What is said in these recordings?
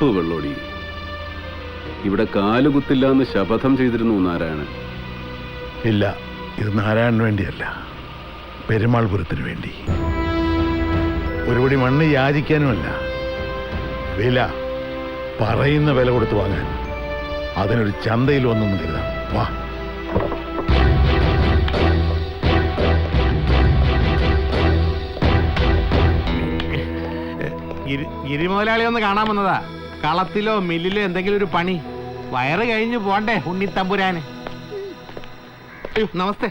തപ്പ് വെള്ളോടി ഇവിടെ കാലുകുത്തില്ല എന്ന് ശപഥം ചെയ്തിരുന്നു നാരായണൻ. ഇല്ല ഇത് നാരായണന് വേണ്ടിയല്ല. പെരുമാൾപുരത്തിന് വേണ്ടി. ഒരുപടി മണ്ണ് യാചിക്കാനുമല്ല. വില പറയുന്ന വില കൊടുത്തു വാങ്ങാൻ. അതിനൊരു ചന്തയിൽ വന്നൊന്നും കരുതാം. വാ. ഗിരി ഗിരിമുതലാളി ഒന്ന് കാണാൻ വന്നതാ. കളത്തിലോ മില്ലിലോ എന്തെങ്കിലും ഒരു പണി. വയറ് കഴിഞ്ഞു പോണ്ടേ ഉണ്ണിത്തമ്പുരാന്. അയ്യോ നമസ്തേ.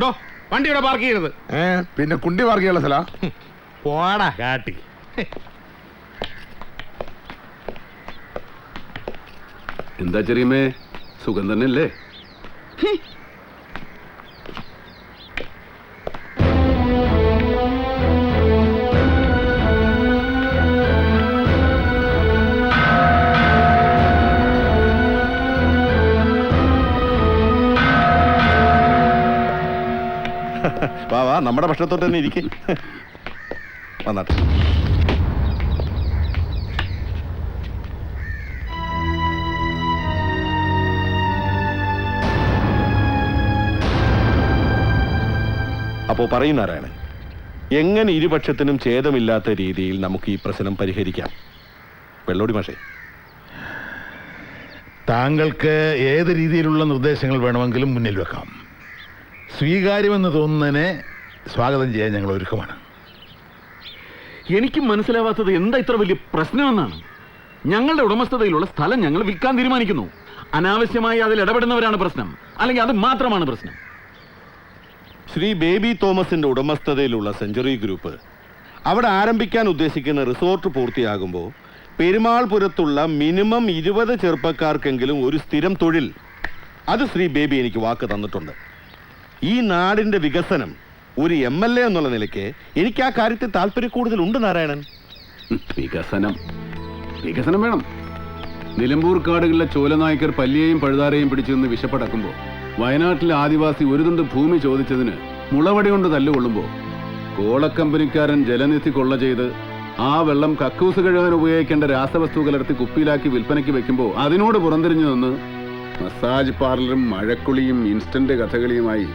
ഡോ വണ്ടി ഇവിടെ പാർക്ക് ചെയ്യരുത്. ഏ പിന്നെ കുണ്ടി പാർക്ക് സ്ഥല? പോടാ. കാട്ടി. എന്താ ചെറിയമ്മേ? സുഖം തന്നെയല്ലേ? വാ വാ നമ്മുടെ ഭക്ഷണത്തോട്ട് തന്നെ ഇരിക്കെ. വന്നാട്ടെ. അപ്പോ പറയും നാരായണൻ എങ്ങനെ ഇരുപക്ഷത്തിനും ഛേദമില്ലാത്ത രീതിയിൽ നമുക്ക് ഈ പ്രശ്നം പരിഹരിക്കാം? വെള്ളോടി മാഷേ. താങ്കൾക്ക് ഏത് രീതിയിലുള്ള നിർദ്ദേശങ്ങൾ വേണമെങ്കിലും മുന്നിൽ വെക്കാം. സ്വീകാര്യമെന്ന് തോന്നുന്നതിനെ സ്വാഗതം ചെയ്യാൻ ഞങ്ങൾ ഒരുക്കമാണ്. എനിക്ക് മനസ്സിലാവാത്തത് എന്താ ഇത്ര വലിയ പ്രശ്നമെന്നാണ്? ഞങ്ങളുടെ ഉടമസ്ഥതയിലുള്ള സ്ഥലം ഞങ്ങൾ വിൽക്കാൻ തീരുമാനിക്കുന്നു. അനാവശ്യമായി അതിൽ ഇടപെടുന്നവരാണ് പ്രശ്നം. അല്ലെങ്കിൽ അത് മാത്രമാണ് പ്രശ്നം. ശ്രീ ബേബി തോമസിന്റെ ഉടമസ്ഥതയിലുള്ള സെഞ്ചുറി ഗ്രൂപ്പ് അവിടെ ആരംഭിക്കാൻ ഉദ്ദേശിക്കുന്ന റിസോർട്ട് പൂർത്തിയാകുമ്പോൾ പെരുമാൾപുരത്തുള്ള മിനിമം ഇരുപത് ചെറുപ്പക്കാർക്കെങ്കിലും ഒരു സ്ഥിരം തൊഴിൽ. അത് ശ്രീ ബേബി എനിക്ക് വാക്ക് തന്നിട്ടുണ്ട്. ഈ നാടിന്റെ വികസനം ഒരു എം എൽ എ എന്നുള്ള നിലയ്ക്ക് എനിക്ക് ആ കാര്യത്തിൽ കൂടുതൽ ഉണ്ട് നാരായണൻ. വികസനം. വികസനം വേണം. നിലമ്പൂർ കാടുകളിലെ ചോലനായ്ക്കർ പല്ലിയെയും പഴുതാരയും പിടിച്ചു നിന്ന് വിശപ്പടക്കുമ്പോൾ വയനാട്ടിലെ ആദിവാസി ഒരു തുണ്ട് ഭൂമി ചോദിച്ചതിന് മുളവടി കൊണ്ട് തല്ലുകൊള്ളുമ്പോൾ കോളക്കമ്പനിക്കാരൻ ജലനിധി കൊള്ള ചെയ്ത് ആ വെള്ളം കക്കൂസ് കഴുകാൻ ഉപയോഗിക്കേണ്ട രാസവസ്തു കലർത്തി കുപ്പിയിലാക്കി വിൽപ്പനയ്ക്ക് വെക്കുമ്പോൾ അതിനോട് പുറംതിരിഞ്ഞു നിന്ന് മസാജ് പാർലറും മഴക്കുളിയും ഇൻസ്റ്റന്റ് കഥകളിയുമായി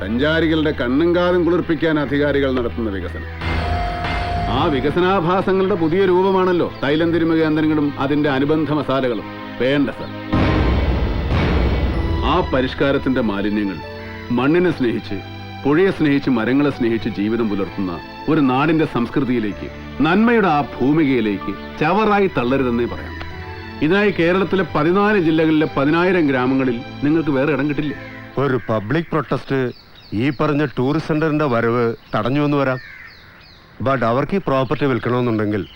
സഞ്ചാരികളുടെ കണ്ണും കാതും കുളിർപ്പിക്കാൻ അധികാരികൾ നടത്തുന്ന വികസനം. ആ വികസനാഭാസങ്ങളുടെ പുതിയ രൂപമാണല്ലോ തൈലന്തിരുമ തിരുമ കേന്ദ്രങ്ങളും അതിന്റെ അനുബന്ധ മസാലകളും. വേണ്ട സർ. ആ പരിഷ്കാരത്തിന്റെ മാലിന്യങ്ങൾ മണ്ണിനെ സ്നേഹിച്ച് പുഴയെ സ്നേഹിച്ച് മരങ്ങളെ സ്നേഹിച്ച് ജീവിതം പുലർത്തുന്ന ഒരു നാടിന്റെ സംസ്കൃതിയിലേക്ക് നന്മയുടെ ആ ഭൂമികയിലേക്ക് ചവറായി തള്ളരുതെന്നേ പറയാം. ഇതിനായി കേരളത്തിലെ പതിനാല് ജില്ലകളിലെ പതിനായിരം ഗ്രാമങ്ങളിൽ നിങ്ങൾക്ക് വേറെ ഇടം കിട്ടില്ലേ? ഒരു പബ്ലിക് പ്രൊട്ടസ്റ്റ് ഈ പറഞ്ഞ ടൂറിസ്റ്റ് സെന്ററിന്റെ വരവ് തടഞ്ഞു എന്ന് വരാം. ബട്ട് അവർക്ക് ഈ പ്രോപ്പർട്ടി വിൽക്കണമെന്നുണ്ടെങ്കിൽ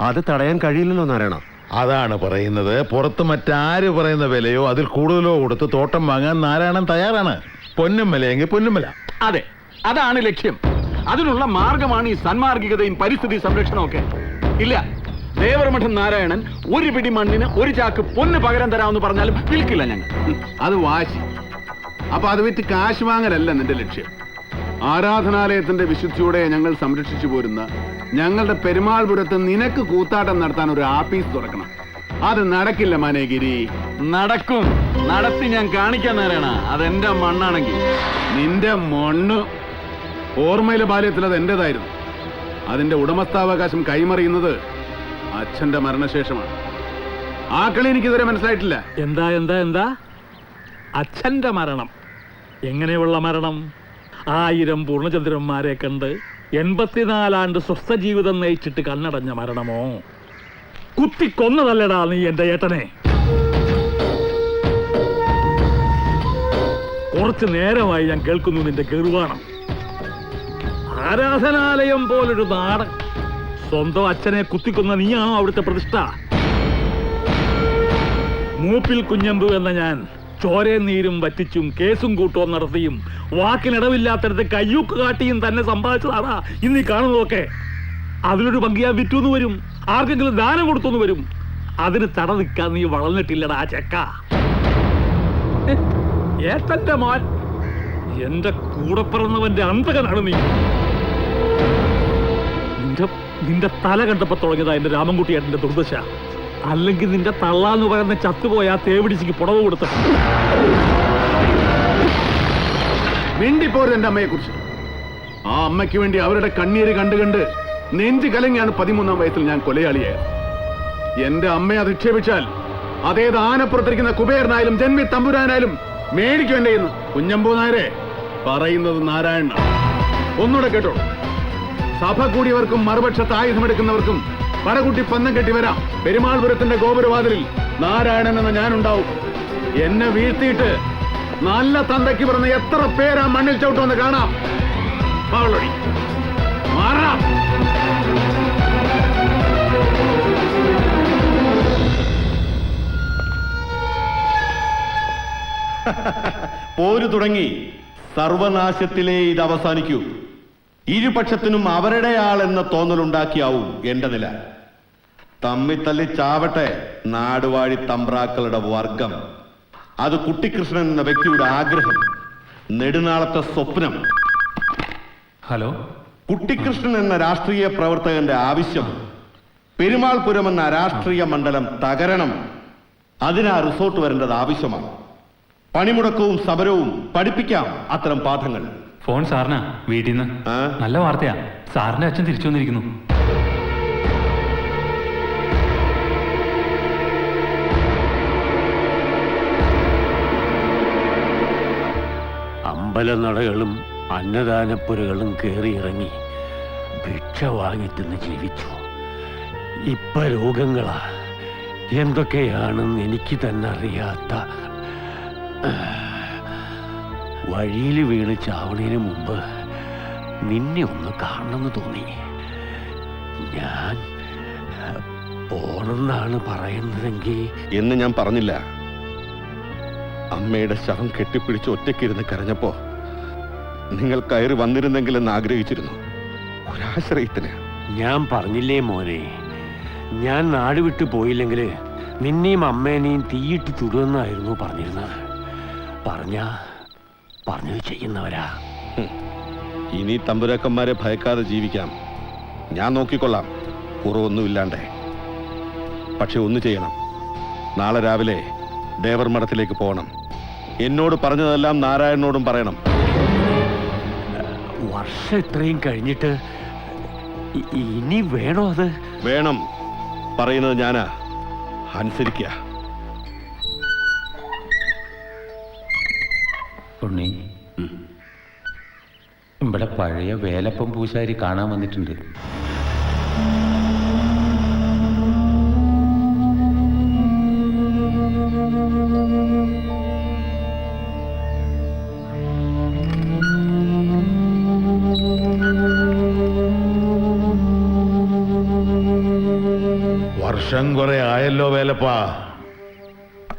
അത് തടയാൻ കഴിയില്ലല്ലോ നാരായണ. അതാണ് പറയുന്നത്. പുറത്ത് മറ്റാര് പറയുന്ന വിലയോ അതിൽ കൂടുതലോ കൊടുത്ത് തോട്ടം വാങ്ങാൻ നാരായണൻ തയ്യാറാണ്. പൊന്നും വിലയെങ്കിൽ പൊന്നും വില. അതെ അതാണ് ലക്ഷ്യം. അതിനുള്ള മാർഗമാണ് ഈ സന്മാർഗികതയും പരിസ്ഥിതി സംരക്ഷണവും ഒക്കെ. ഇല്ല ദേവരമഠം നാരായണൻ ഒരു പിടി മണ്ണിന് ഒരു ചാക്ക് പൊന്ന് പകരം തരാമെന്ന് പറഞ്ഞാലും വിൽക്കില്ല ഞങ്ങൾ. അത് വാശി. അപ്പൊ അത് വിറ്റ് കാശ് വാങ്ങലല്ല നിന്റെ ലക്ഷ്യം. ആരാധനാലയത്തിന്റെ വിശുദ്ധിയോടെ ഞങ്ങൾ സംരക്ഷിച്ചു പോരുന്ന ഞങ്ങളുടെ പെരുമാൾപുരത്ത് നിനക്ക് കൂത്താട്ടം നടത്താൻ ഒരു ആപ്പീസ് തുറക്കണം. അത് നടക്കില്ല മനേഗിരി. നടക്കും. നടത്തി ഞാൻ കാണിക്കാൻ നേരാണ് അതെന്റെ മണ്ണാണെങ്കിൽ. നിന്റെ മണ്ണ്. ഓർമ്മയിലെ ബാല്യത്തിൽ അത് എന്റേതായിരുന്നു. അതിന്റെ ഉടമസ്ഥാവകാശം കൈമറിയുന്നത് അച്ഛന്റെ മരണശേഷമാണ്. ആ കളി എനിക്കിതുവരെ മനസ്സിലായിട്ടില്ല. എന്താ എന്താ എന്താ? അച്ഛന്റെ മരണം. എങ്ങനെയുള്ള മരണം? ആയിരം പൂർണചന്ദ്രന്മാരെ കണ്ട് എൺപത്തിനാലാണ്ട് സ്വസ്ഥ ജീവിതം നയിച്ചിട്ട് കണ്ണടഞ്ഞ മരണമോ? കുത്തിക്കൊന്നതല്ലടാ നീ എന്റെ ഏട്ടനെ. കുറച്ചു നേരമായി ഞാൻ കേൾക്കുന്നു നിന്റെ ഗർവാണം. ആരാധനാലയം പോലൊരു നാടൻ. സ്വന്തം അച്ഛനെ കുത്തിക്കൊന്ന നീയാണോ അവിടുത്തെ പ്രതിഷ്ഠ? മൂപ്പിൽ കുഞ്ഞമ്പു എന്ന ഞാൻ ചോരയും നീരും വറ്റിച്ചും കേസും കൂട്ടവും നടത്തിയും വാക്കിനിടവില്ലാത്തടത്ത് കയ്യൂക്ക് കാട്ടിയും തന്നെ സമ്പാദിച്ചതാടാ. ഇന്ന് കാണുന്നതൊക്കെ. അതിലൊരു ഞാൻ വിറ്റുന്ന് വരും. ആർക്കെങ്കിലും ദാനം കൊടുത്തെന്ന് വരും. അതിന് തട നിൽക്കാൻ നീ വളർന്നിട്ടില്ലടാ ആ ചെക്ക. ഏത്തന്റെ മോൻ. എന്റെ കൂടെ പിറന്നവന്റെ അന്തകനാണ് നീ. നിന്റെ നിന്റെ തല കണ്ടപ്പോ തുടങ്ങിയതാ എന്റെ രാമൻകുട്ടിയേട്ടന്റെ ദുർദശ. അല്ലെങ്കിൽ നിന്റെ തള്ളാന്ന് പറയുന്ന ചത്തുപോയ ആ തേവിടിച്ചിക്ക് പുടവ് കൊടുത്തു. മിണ്ടിപ്പോരുത് എന്റെ അമ്മയെ കുറിച്ച് ആ അമ്മയ്ക്ക് വേണ്ടി അവരുടെ കണ്ണീര് കണ്ട് കണ്ട് നെഞ്ചു കലങ്ങിയാണ് പതിമൂന്നാം വയസ്സിൽ ഞാൻ കൊലയാളിയായത് എന്റെ അമ്മയെ അധിക്ഷേപിച്ചാൽ അതേത് ആനപ്പുറത്തിരിക്കുന്ന കുബേരനായാലും ജന്മി തമ്പുരാനായാലും മേടിക്കും എന്റെ ഇന്ന് കുഞ്ഞമ്പൂ നായരെ പറയുന്നത് നാരായണ ഒന്നുകൂടെ കേട്ടോ. സഭ കൂടിയവർക്കും മറുപക്ഷത്ത് ആയുധമെടുക്കുന്നവർക്കും പടകുട്ടി പന്തം കെട്ടി വരാം. പെരുമാൾപുരത്തിന്റെ ഗോപുരവാതിലിൽ നാരായണൻ എന്ന ഞാനുണ്ടാവും. എന്നെ വീഴ്ത്തിയിട്ട് നല്ല തന്തയ്ക്ക് പറഞ്ഞ എത്ര പേരാ മണ്ണിൽ ചവിട്ടുമെന്ന് കാണാം. അവളൊഴി മാറാം. പോരു തുടങ്ങി. സർവനാശത്തിലേ ഇത് അവസാനിക്കൂ. ഇരുപക്ഷത്തിനും അവരുടെ ആളെന്ന തോന്നലുണ്ടാക്കിയാവും എന്റെ നില. തമ്മിത്തല്ലി ചാവട്ടെ നാടുവാഴി തമ്പ്രാക്കളുടെ വർഗം. അത് കുട്ടിക്കൃഷ്ണൻ എന്ന വ്യക്തിയുടെ ആഗ്രഹം. നെടുനാളത്തെ സ്വപ്നം. ഹലോ? കുട്ടിക്കൃഷ്ണൻ എന്ന രാഷ്ട്രീയ പ്രവർത്തകന്റെ ആവശ്യം. പെരുമാൾപുരം എന്ന രാഷ്ട്രീയ മണ്ഡലം തകരണം. അതിനാ റിസോർട്ട് വരേണ്ടത് ആവശ്യമാണ്. പണിമുടക്കവും സമരവും പഠിപ്പിക്കാം അത്തരം പാഠങ്ങൾ. ഫോൺ സാറിനാ വീട്ടിൽ നിന്ന് ആ? നല്ല വാർത്തയാ. സാറിന്റെ അച്ഛൻ തിരിച്ചു വന്നിരിക്കുന്നു. അമ്പലനടകളും അന്നദാനപ്പുരകളും കയറിയിറങ്ങി ഭിക്ഷ വാങ്ങിത്തിന്ന് ജീവിച്ചു. ഇപ്പൊ രോഗങ്ങളാ. എന്തൊക്കെയാണെന്ന് എനിക്ക് തന്നെ അറിയാത്ത വഴിയിൽ വീണ് ചാവണേന് മുമ്പ് നിന്നെ ഒന്ന് കാണണമെന്ന് തോന്നി. ഞാൻ പോണെന്നാണ് പറയുന്നതെങ്കിൽ എന്ന് ഞാൻ പറഞ്ഞില്ല. അമ്മയുടെ ശവം കെട്ടിപ്പിടിച്ച് ഒറ്റയ്ക്കിരുന്ന് കരഞ്ഞപ്പോ നിങ്ങൾ കയറി വന്നിരുന്നെങ്കിലെന്ന് ആഗ്രഹിച്ചിരുന്നു. ഒരാശ്രയത്തിന്. ഞാൻ പറഞ്ഞില്ലേ മോനെ ഞാൻ നാട് വിട്ടു പോയില്ലെങ്കിൽ നിന്നെയും അമ്മേനെയും തീയിട്ട് ചുടുമെന്നായിരുന്നു പറഞ്ഞിരുന്നത്. പറഞ്ഞ പറഞ്ഞത് ചെയ്യുന്നവരാ. ഇനി തമ്പുരാക്കന്മാരെ ഭയക്കാതെ ജീവിക്കാം. ഞാൻ നോക്കിക്കൊള്ളാം. കുറവൊന്നുമില്ലാണ്ടേ. പക്ഷെ ഒന്ന് ചെയ്യണം. നാളെ രാവിലെ ദേവർ മഠത്തിലേക്ക് പോകണം. എന്നോട് പറഞ്ഞതെല്ലാം നാരായണനോടും പറയണം. വർഷം ഇത്രയും കഴിഞ്ഞിട്ട് ഇനി വേണോ അത്? വേണം. പറയുന്നത് ഞാനാ. അനുസരിക്കുക പഴയ വേലപ്പം പൂശാരി കാണാൻ വന്നിട്ടുണ്ട്. വർഷം കുറെ ആയല്ലോ വേലപ്പാ.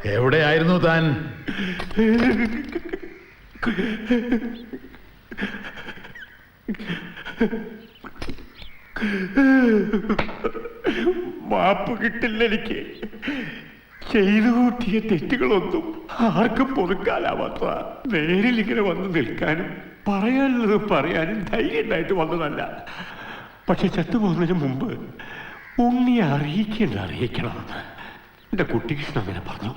എവിടെയായിരുന്നു താൻ? മാപ്പ് കിട്ടില്ല എനിക്ക്. ചെയ്തു കൂട്ടിയ തെറ്റുകളൊന്നും ആർക്കും പൊറുക്കാനാവാത്ത നേരിൽ ഇങ്ങനെ വന്ന് നിൽക്കാനും പറയാനുള്ളത് പറയാനും ധൈര്യം ഉണ്ടായിട്ട് വന്നതല്ല. പക്ഷെ ചത്തുപോകുന്നതിന് മുമ്പ് ഉണ്ണിയെ അറിയിക്കേണ്ട അറിയിക്കണമെന്ന് എന്റെ കുട്ടികൃഷ്ണൻ അങ്ങനെ പറഞ്ഞു.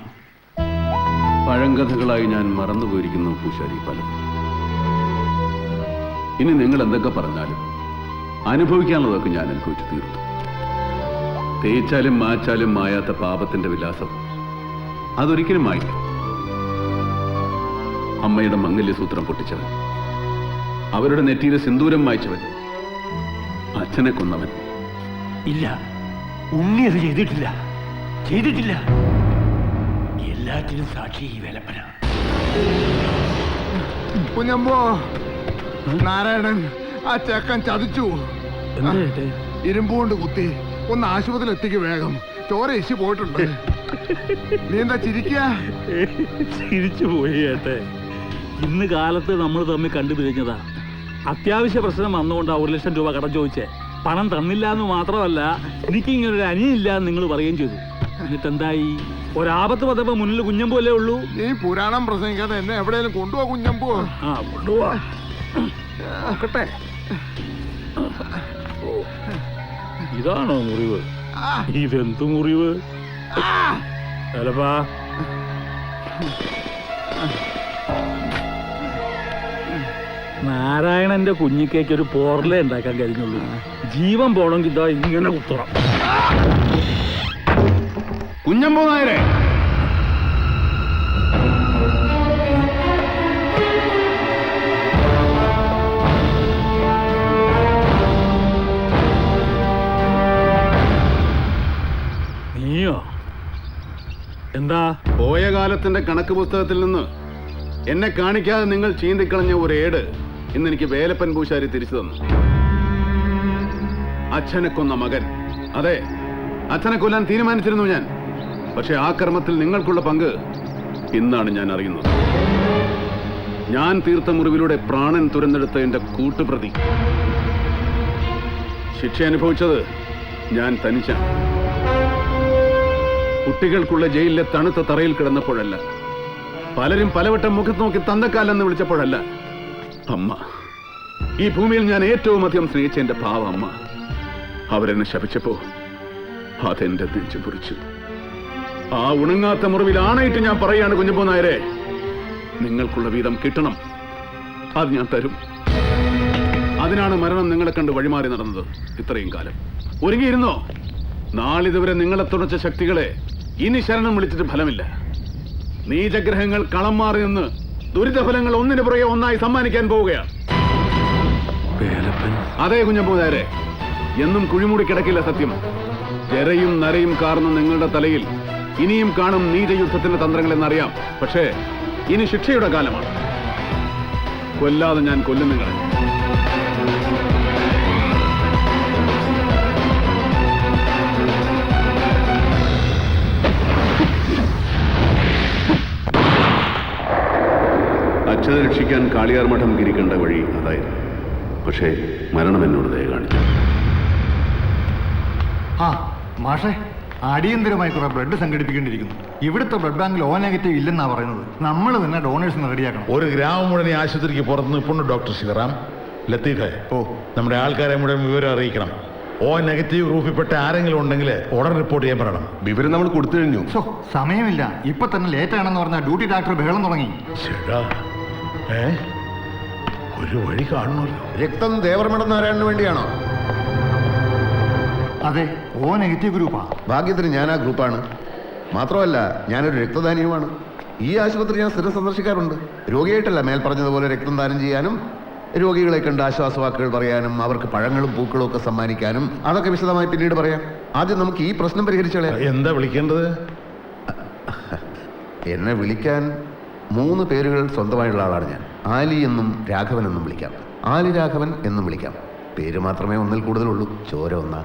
പഴങ്കഥകളായി ഞാൻ മറന്നുപോയിരിക്കുന്നു പൂശാരി പലതും. ഇനി നിങ്ങൾ എന്തൊക്കെ പറഞ്ഞാലും അനുഭവിക്കാനുള്ളതൊക്കെ ഞാൻ അനുഭവിച്ചു തീർത്തു. തേച്ചാലും മാച്ചാലും മായാത്ത പാപത്തിന്റെ വിലാസം അതൊരിക്കലും മായില്ല. അമ്മയുടെ മംഗല്യസൂത്രം പൊട്ടിച്ചവൻ അവരുടെ നെറ്റിയിലെ സിന്ദൂരം മായ്ച്ചവൻ അച്ഛനെ കൊന്നവൻ. ഇല്ല ഉണ്ണി അത് ചെയ്തിട്ടില്ല. ചെയ്തിട്ടില്ല. എല്ലാത്തിനും സാക്ഷി ഈ വേലപ്പന. കുഞ്ഞമ്പോ നാരായണൻ ആ ചെക്കൻ ചതിച്ചു. ഇരുമ്പുകൊണ്ട് കുത്തി ഒന്ന് ആശുപത്രിയിൽ എത്തിക്ക് വേഗം. ചോര ഇശി പോയിട്ടുണ്ട്. നീ എന്താ ചിരിക്കുക ചിരിച്ചു പോയി ഏട്ടെ. ഇന്ന് കാലത്ത് നമ്മൾ തമ്മിൽ കണ്ടുപിരിഞ്ഞതാ അത്യാവശ്യ പ്രശ്നം വന്നുകൊണ്ടാ ഒരു ലക്ഷം രൂപ കടം ചോദിച്ചേ. പണം തന്നില്ല എന്ന് മാത്രമല്ല എനിക്ക് ഇങ്ങനെ ഒരു അനിയില്ല എന്ന് നിങ്ങൾ പറയുകയും ചെയ്തു. എന്നിട്ട് എന്തായി ഒരാപത്ത് പതപ്പോ മുന്നിൽ കുഞ്ഞമ്പോ ഉള്ളൂ? നീ പുരാണം പ്രസംഗിക്കാതെ എന്നെ എവിടെയെങ്കിലും കൊണ്ടുപോവാ കുഞ്ഞമ്പോ ആ കൊണ്ടുപോവാ. നോക്കട്ടെ. ഇതാണോ മുറിവ്? ഇതെന്ത് മുറിവ്? അലപ്പാ. നാരായണന്റെ കുഞ്ഞിക്കേക്ക് ഒരു പോർലേ ഉണ്ടാക്കാൻ കഴിഞ്ഞുള്ളൂ. ജീവൻ പോണെങ്കിൽ ഇതാ ഇങ്ങനെ കുത്തണം. കുഞ്ഞമ്പോ നായരെ എന്താ? പോയ കാലത്തിന്റെ കണക്ക് പുസ്തകത്തിൽ നിന്ന് എന്നെ കാണിക്കാതെ നിങ്ങൾ ചീന്തിക്കളഞ്ഞ ഒരു ഏട് ഇന്ന് എനിക്ക് വേലപ്പൻ പൂശാരി തിരിച്ചു തന്നു. അച്ഛനെ കൊന്ന മകൻ. അതെ അച്ഛനെ കൊല്ലാൻ തീരുമാനിച്ചിരുന്നു ഞാൻ. പക്ഷെ ആ കർമ്മത്തിൽ നിങ്ങൾക്കുള്ള പങ്ക് ഇന്നാണ് ഞാൻ അറിയുന്നത്. ഞാൻ തീർത്ത മുറിവിലൂടെ പ്രാണൻ തുരന്നെടുത്ത എന്റെ കൂട്ടുപ്രതി. ശിക്ഷ അനുഭവിച്ചത് ഞാൻ തനിച്ചാണ്. കുട്ടികൾക്കുള്ള ജയിലിലെ തണുത്ത തറയിൽ കിടന്നപ്പോഴല്ല. പലരും പലവട്ടം മുഖത്ത് നോക്കി തന്തക്കാലെന്ന് വിളിച്ചപ്പോഴല്ല. അമ്മ ഈ ഭൂമിയിൽ ഞാൻ ഏറ്റവും അധികം സ്നേഹിച്ച എന്റെ പാവ അമ്മ. അവരെന്നെ ശപിച്ചപ്പോ അതെന്റെ നെഞ്ചു പൊറിച്ചു ആ ഉണങ്ങാത്ത മുറിവിൽ ആണയിട്ട് ഞാൻ പറയാണ് കുഞ്ഞപ്പോ നായരെ. നിങ്ങൾക്കുള്ള വീതം കിട്ടണം. അത് ഞാൻ തരും. അതിനാണ് മരണം നിങ്ങളെ കണ്ട് വഴിമാറി നടന്നത് ഇത്രയും കാലം. ഒരുങ്ങിയിരുന്നോ? നാളിതുവരെ നിങ്ങളെ തുണച്ച ശക്തികളെ ഇനി ശരണം വിളിച്ചിട്ട് ഫലമില്ല. നീചഗ്രഹങ്ങൾ കളം മാറി നിന്ന് ദുരിതഫലങ്ങൾ ഒന്നിനു പുറകെ ഒന്നായി സമ്മാനിക്കാൻ പോവുകയാണ്. അതേ കുഞ്ഞമ്പൂതാരെ എന്നും കുഴിമൂടി കിടക്കില്ല സത്യം. ജരയും നരയും കാർന്ന നിങ്ങളുടെ തലയിൽ ഇനിയും കാണും നീചയുദ്ധത്തിന്റെ തന്ത്രങ്ങൾ എന്നറിയാം പക്ഷേ ഇനി ശിക്ഷയുടെ കാലമാണ്. കൊല്ലാതെ ഞാൻ കൊല്ലും നിങ്ങളെ. അച്ഛനെ രക്ഷിക്കാൻ കാളിയാർ മഠം ഗിരിക്കേണ്ട വഴി അതായിരുന്നു. പക്ഷേ മരണം എന്നോട് ദയ കാണിച്ചു. ആ മാഷേ അടിയന്തരമായി കുറെ ബ്ലഡ് സംഘടിപ്പിക്കേണ്ടിയിരിക്കുന്നു. ഇവിടുത്തെ ബ്ലഡ് ബാങ്കിൽ ഓ നെഗറ്റീവ് ഇല്ലെന്നാ പറയുന്നത്. നമ്മൾ തന്നെ ഡോണേഴ്സിന് റെഡിയാക്കണം. ഒരു ഗ്രാമം മുഴുവൻ ആശുപത്രിക്ക് പുറത്ത് നിൽപ്പുണ്ട് ഡോക്ടർ ശിവറാം ലത്തീഫെ ഓ. നമ്മുടെ ആൾക്കാരെ മുഴുവൻ വിവരം അറിയിക്കണം. ഓ നെഗറ്റീവ് ഗ്രൂപ്പിൽപ്പെട്ട ആരെങ്കിലും ഉണ്ടെങ്കിൽ ഉടൻ റിപ്പോർട്ട് ചെയ്യാൻ പറയണം. വിവരം നമ്മൾ കൊടുത്തു കഴിഞ്ഞു. സമയമില്ല. ഇപ്പൊ തന്നെ ലേറ്റ് ആണെന്ന് പറഞ്ഞാൽ ഡ്യൂട്ടി ഡോക്ടർ ബഹളം തുടങ്ങി. ചേടാ ഏ? ഒരു വഴി കാണുമല്ലോ. രക്തം ദേവർമഠം നാരായണന് വേണ്ടിയാണോ? അതെ ഓ നെഗറ്റീവ് ഗ്രൂപ്പാ. ഭാഗ്യത്തിന് ഞാൻ ആ ഗ്രൂപ്പാണ്. മാത്രമല്ല ഞാനൊരു രക്തദാനിയുമാണ്. ഈ ആശുപത്രി ഞാൻ സ്ഥിരം സന്ദർശിക്കാറുണ്ട്. രോഗിയായിട്ടല്ല മേൽ പറഞ്ഞതുപോലെ രക്തം ദാനം ചെയ്യാനും രോഗികളെ കണ്ട് ആശ്വാസവാക്കുകൾ പറയാനും അവർക്ക് പഴങ്ങളും പൂക്കളും ഒക്കെ സമ്മാനിക്കാനും അതൊക്കെ വിശദമായി പിന്നീട് പറയാം. ആദ്യം നമുക്ക് ഈ പ്രശ്നം പരിഹരിച്ചോളെ. എന്താ വിളിക്കേണ്ടത്? എന്നെ വിളിക്കാൻ മൂന്ന് പേരുകൾ സ്വന്തമായുള്ള ആളാണ് ഞാൻ. ആലി എന്നും രാഘവൻ എന്നും വിളിക്കാം. ആലി രാഘവൻ എന്നും വിളിക്കാം. പേര് മാത്രമേ ഒന്നിൽ കൂടുതലുള്ളൂ. ചോര ഒന്നാ.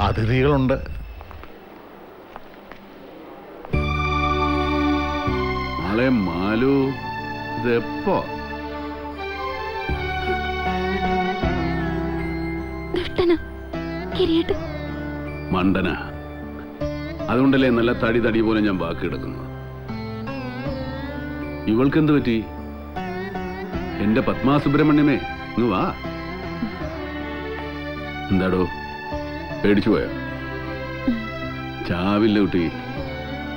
അതിഥികളുണ്ട്. മാലു ഇതെപ്പോ? മണ്ടന. അതുകൊണ്ടല്ലേ നല്ല തടി തടി പോലെ ഞാൻ ബാക്കി എടുക്കുന്നു ഇവൾക്കെന്ത് പറ്റി? എന്റെ പത്മാ സുബ്രഹ്മണ്യമേ ഇങ്ങ് വാ. എന്താടോ പേടിച്ചു പോയോ? ചാവില്ല കുട്ടി.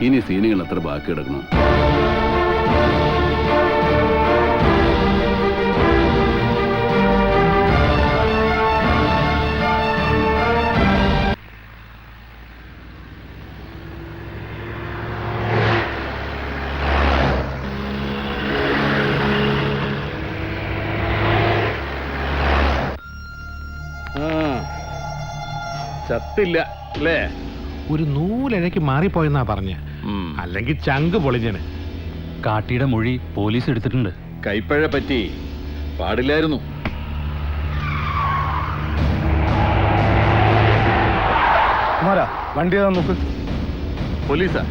ഇനി സീനുകൾ അത്ര ബാക്കി കിടക്കണം. ചത്തില്ല അല്ലേ? ഒരു നൂലിഴയ്ക്ക് മാറിപ്പോയെന്നാ പറഞ്ഞ. അല്ലെങ്കിൽ ചങ്ക് പൊളിഞ്ഞന്. കാട്ടിയുടെ മൊഴി പോലീസ് എടുത്തിട്ടുണ്ട്. കൈപ്പഴ പറ്റി പാടില്ലായിരുന്നു. വണ്ടി നോക്ക്? പോലീസാ.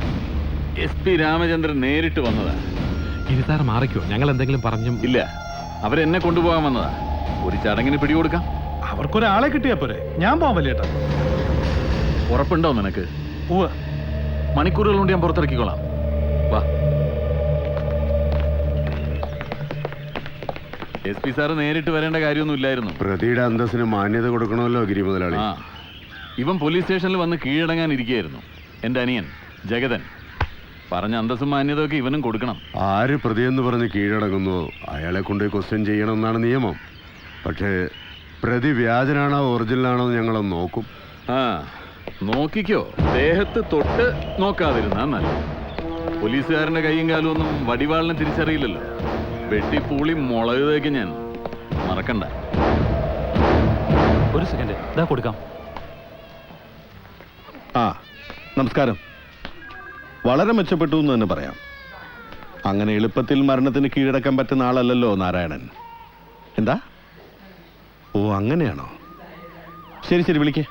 എസ് പി രാമചന്ദ്രൻ നേരിട്ട് വന്നതാ. ഇനി സാർ മാറിക്കോ. ഞങ്ങൾ എന്തെങ്കിലും പറഞ്ഞു ഇല്ല അവരെന്നെ കൊണ്ടുപോകാൻ വന്നതാ. ഒരു ചടങ്ങിന് പിടികൊടുക്കാം. അവർക്കൊരാളെ കിട്ടിയാ പോരെ. ഞാൻ പോവാൻ വലിയേട്ടാ. ഉറപ്പുണ്ടോ നിനക്ക്? പോവാ മണിക്കൂറുകൾ കൊണ്ട് ഞാൻ പുറത്തിറക്കിക്കോളാം. വാ. എസ് പി സാറ് നേരിട്ട് വരേണ്ട കാര്യമൊന്നും ഇല്ലായിരുന്നു. പ്രതിയുടെ അന്തസ്സിന് മാന്യത കൊടുക്കണമല്ലോ ഗിരി മുതലാളി. ആ. ഇവൻ പോലീസ് സ്റ്റേഷനിൽ വന്ന് കീഴടങ്ങാൻ ഇരിക്കുകയായിരുന്നു എന്റെ അനിയൻ ജഗതൻ. പറഞ്ഞ അന്തസ്സും മാന്യതയൊക്കെ ഇവനും കൊടുക്കണം. ആര് പ്രതിയെന്ന് പറഞ്ഞ് കീഴടങ്ങുന്നു? അയാളെ കൊണ്ട് ക്വസ്റ്റ്യൻ ചെയ്യണമെന്നാണ് നിയമം. പക്ഷേ പ്രതി വ്യാജനാണോ ഒറിജിനലാണോ എന്ന് ഞങ്ങളൊന്ന് നോക്കും. ആ നോക്കിക്കോ. ദേഹത്ത് തൊട്ട് നോക്കാതിരുന്നാ നല്ല പോലീസുകാരന്റെ കൈയും കാലും ഒന്നും വടിവാളിനെ തിരിച്ചറിയില്ലല്ലോ. വെട്ടിപ്പൂളി മുളക് തേക്ക് ഞാൻ. മറക്കണ്ട. ഒരു സെക്കൻഡ്. ഇതാ കൊടുക്കാം. ആ നമസ്കാരം. വളരെ മെച്ചപ്പെട്ടു എന്ന് തന്നെ പറയാം. അങ്ങനെ എളുപ്പത്തിൽ മരണത്തിന് കീഴടക്കാൻ പറ്റുന്ന ആളല്ലല്ലോ നാരായണൻ. എന്താ? ഓ അങ്ങനെയാണോ? ശരി ശരി വിളിക്കേ.